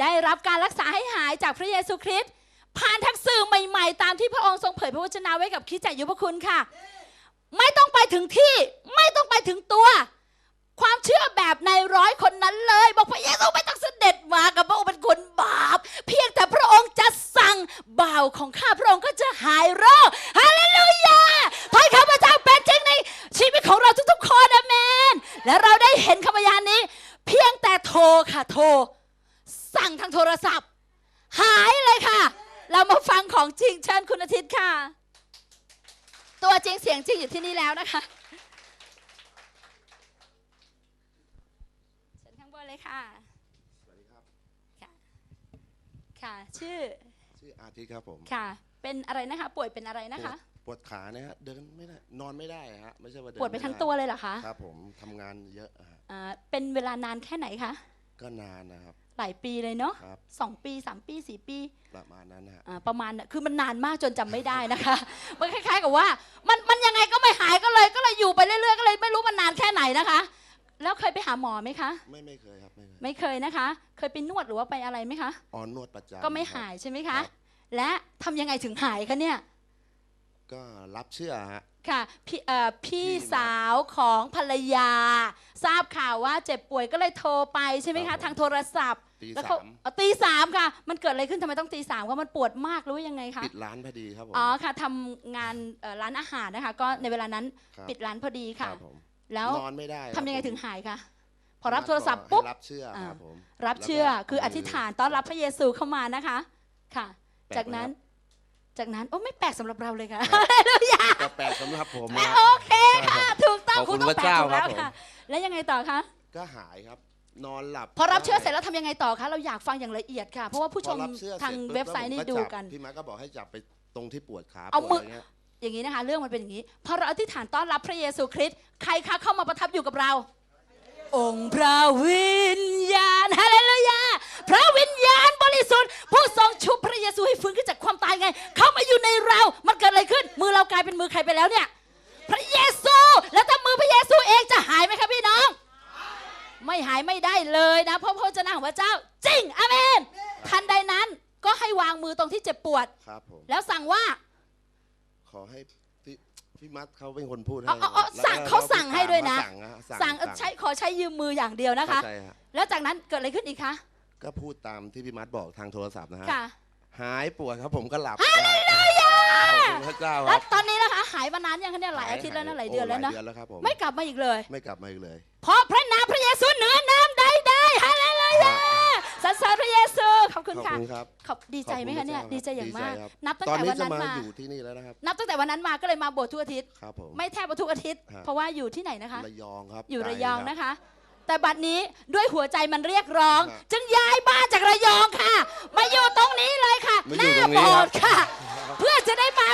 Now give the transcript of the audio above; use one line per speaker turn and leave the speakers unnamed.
ได้รับการรักษาให้หายจากพระเยซูคริสต์ผ่านทางสื่อใหม่ๆ ตามที่พระองค์ทรงเผยพระวจนะไว้กับคริดจักรยุพคุณค่ะ ไม่ต้องไปถึงที่ไม่ต้องไปถึงตัว ความเชื่อแบบในร้อยคนนั้นเลย บอกพระเยซูไม่ต้องเสด็จมากับพระองค์เป็นคนบาป เพียงแต่พระองค์จะสั่งบ่าวของข้าพระองค์ก็จะหายโรคฮาเลลูยาถ้อยคำพระเจ้าเป็นจริงในชีวิตของเราทุกๆคนอเมน และเราได้เห็นคำพยานนี้ เพียงแต่โทรค่ะโทร สั่งทางโทรศัพท์ หายเลยค่ะ เรามาฟังของจริงเชิญคุณอาทิตย์ค่ะ ตัวจริงเสียงจริงอยู่ที่นี่แล้วนะคะเชิญข้างบนเลยค่ะ
สวัสดีครับ
ค่ะค่ะชื่อ
ชื่ออาทิตย์ครับผม
ค่ะ เป็นอะไรนะคะ ป่วยเป็นอะไรนะคะ
ปวดขาเนี่ยฮะเดินไม่ได้นอนไม่ได้ฮะไม่ใช่ว่าเดิน
ป่วยไปทั้ง
ม่
ตัวเลยเหรอคะ
ครับผมทำงานเยอะฮะ
อ่าเป็นเวลานานแค่ไหนคะ
ก็นานนะครับ
หลายปีเลยเนาะ
ครับ
สองปีสามปีสี่ปี
ประมาณนั้นฮะ
อ่าประมาณน่ะคือมันนานมากจนจำไม่ได้นะคะ มันคล้ายๆกับว่า มันมันยังไงก็ไม่หายก็เลยก็เลยอยู่ไปเรื่อยๆก็เลยไม่รู้มันนานแค่ไหนนะคะ แล้วเคยไปหาหมอไหมคะ
ไม่ไม่เคยครับไม่เคย
ไม่เคยนะคะ เคยไปนวดหรือว่าไปอะไรไหมคะ
ออนนวดประจำ
ก็ไม่
ครับ
หายใช่ไหม
ครั
คะ
บ
และทำยังไงถึงหายคะเนี่ย
ก็รับเชื่อฮะ
ค่ะพี่เอ่อพี่
พี่มา
สาวของภรรยา ทราบข่าวว่าเจ็บป่วยก็เลยโทรไปใช่ไหม
ครั
คะ
บผม
ทางโทรศัพท์
ตี
แล้ว
สา
เขา
ม
เอาตีสามค่ะ มันเกิดอะไรขึ้นทำไมต้องตีสามก็มันปวดมากหรือว่ายังไงคะ
ปิดร้านพอดีครับผม
อ๋อค่ะทำงานเอ่อร้านอาหารนะคะ ก็ในเวลานั้น
ครับ
ปิดร้านพอดี
ครั
ค่ะ
บผม
แล้ว
นอนไม่ได้
ทำยังไง
ครับผม
ถึงหายคะพอรับโทรศัพท์ปุ๊บ
ให้รับเชื่อครับผม
รับเชื่อ
แล้วก็
คืออธิษฐานต้อนรับพระเยซูเข้ามานะคะ ค่ะ
แปลกไหม
จากนั้น
ครับ
จากนั้น โอ้ไม่แปลกสำหรับเราเลยค่ะ
ก็แปลกสำหรับผม
อะ
นะ
โอเคค่ะ ถูกต้อง
ขอบคุณ
ต้อง
พระเจ้า
แปลถูกแล้ว
ครับผม
ค่ะ แล้วยังไงต่อคะ
ก็หายครับ นอนหลับ
พอรับเชื่อเสร็จ
ได้
แล้วทำยังไงต่อคะ เราอยากฟังอย่างละเอียดค่ะ เพราะว่าผู้ชม
พอรับเชื่อ
ทาง
สร็จปุ๊
เว็บไซต์นี่
แล้วผ
ดู
จับ
กัน
พี่มาร์คก็บอกให้จับไปตรงที่ปวดขา
เอา
ปวด
มือ
อะไรเงี้ย
อย่างนี้นะคะ เรื่องมันเป็นอย่างนี้ พอเราอธิษฐานต้อนรับพระเยซูคริสต์ใครคะเข้ามาประทับอยู่กับเรา องค์พระวิญญาณฮาเลลูยาพระวิญญาณบริสุทธิ์ผู้ทรงชุบพระเยซูให้ฟื้นขึ้นจากความตายไงเข้ามาอยู่ ในเรา มันเกิดอะไรขึ้น มือเรากลายเป็นมือใครไปแล้วเนี่ย พระเยซู แล้วถ้ามือพระเยซูเองจะหายไหมครับพี่น้อง ไม่หายไม่ได้เลยนะ เพราะพระเจ้าของพระเจ้า จริงอาเมน ทันใดนั้นก็ให้วางมือตรงที่เจ็บปวด
ครับผม
แล้วสั่งว่า
ขอให้พี่พี่มัดเขาเป็นคนพูดให้
เอาเอาเอา
แล้ว
สั่ง
แล้ว
เขาสั่งให้ด้วยนะ
สั่งฮะ
สั่งใช้ขอใช้ยืมมืออย่างเดียวนะคะ
เข้าใจฮะ
แล้วจากนั้นเกิดอะไรขึ้นอีกคะ
ก็พูดตามที่พี่มัดบอกทางโทรศัพท์นะฮะ
ค่ะ
หายปวดครับผมก็หลับขอบคุณ พระเจ้าค
แล้
รั
ว
บ
ตอนนี้นะคะหายมานานยังคะเนี่ยหลายอาทิตย์แล้วนะหลายเดือนแล้วนะ
โหลายเดือนแล้วครับผม
ไม่กลับมาอีกเลย
ไม่กลับมาอีกเลย
เพราะพระนามพระเยซูเหนือน้ำใดได้ฮาเลลูยาสรรเสริญพระเยซูขอบคุณ
ขอบ
ค่ะ
คุณครับ
ขอบดีใจไหมคะเนี่ย
ขอบคุณพระ
ดีใจอย่างมาก
ดีใจครับ
นับตั้ง
ตอน
แต่
นี้
วัน
จะ
นั้น
มา
มา
อยู่ที่นี่แล้วนะครับ
นับตั้งแต่วันนั้นมาก็เลยมาโบสถ์ทุกอาทิตย์
ครับผม
ไม่แทบว่าทุกอาทิตย์
ฮะ
เพราะว่าอยู่ที่ไหนนะคะ
ระยองครับ
อยู่
ไกล
ระยอง
ครับ
นะคะ แต่บัดนี้ด้วยหัวใจมันเรียกร้อง
ฮะ
จึงย้ายบ้านจากระยองค่ะ มาอยู่ตรงนี้เลยค่ะ
มา
ห
อยู่
น้า
ตรงนี้
โบ
ครับ
สถ์ค่ะ เพื่อจะได้มาโบสถ์ทุกอา